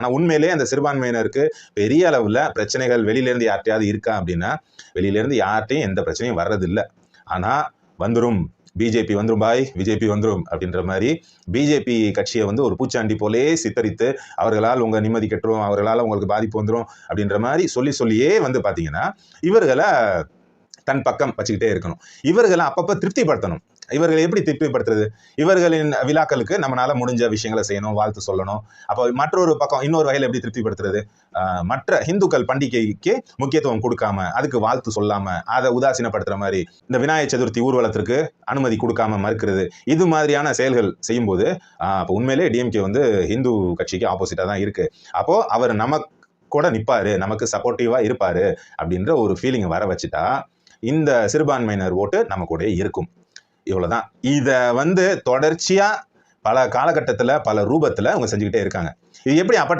ஆனால் உண்மையிலேயே அந்த சிறுபான்மையினருக்கு பெரிய அளவில் பிரச்சனைகள் வெளியிலேருந்து யார்ட்டையாவது இருக்கா அப்படின்னா வெளியிலேருந்து யார்ட்டையும் எந்த பிரச்சனையும் வர்றதில்லை. ஆனால் வந்துடும் பிஜேபி வந்துடும் பாய். பிஜேபி வந்துடும் அப்படின்ற மாதிரி பிஜேபி கட்சியை வந்து ஒரு பூச்சாண்டி போலே சித்தரித்து அவர்களால் உங்கள் நிம்மதி கெட்டுரும் அவர்களால் உங்களுக்கு பாதிப்பு வந்துடும் அப்படின்ற மாதிரி சொல்லி சொல்லியே வந்து பார்த்தீங்கன்னா இவர்களை தன் பக்கம் வச்சுக்கிட்டே இருக்கணும். இவர்களை அப்பப்போ திருப்திப்படுத்தணும். இவர்களை எப்படி திருப்திப்படுத்துறது இவர்களின் விழாக்களுக்கு நம்மளால முடிஞ்ச விஷயங்களை செய்யணும் வாழ்த்து சொல்லணும். அப்போ மற்றொரு பக்கம் இன்னொரு வகையில் எப்படி திருப்திப்படுத்துறது? மற்ற இந்துக்கள் பண்டிகைக்கு முக்கியத்துவம் கொடுக்காம அதுக்கு வாழ்த்து சொல்லாம அதை உதாசீனப்படுத்துற மாதிரி இந்த விநாயகர் சதுர்த்தி ஊர்வலத்திற்கு அனுமதி கொடுக்காம மறுக்கிறது. இது மாதிரியான செயல்கள் செய்யும்போது அப்போ உண்மையிலே டிஎம்கே வந்து இந்து கட்சிக்கு ஆப்போசிட்டாக தான் இருக்கு. அப்போ அவர் நமக்கு கூட நிற்பாரு நமக்கு சப்போர்ட்டிவாக இருப்பாரு அப்படின்ற ஒரு ஃபீலிங்கை வர வச்சுட்டா இந்த சிறுபான்மையினர் ஓட்டு நம்ம கூட இருக்கும். இவ்வளவுதான். இதை வந்து தொடர்ச்சியா பல காலகட்டத்தில் பல ரூபத்தில் அவங்க செஞ்சுக்கிட்டே இருக்காங்க. இது எப்படி அப்பட்ட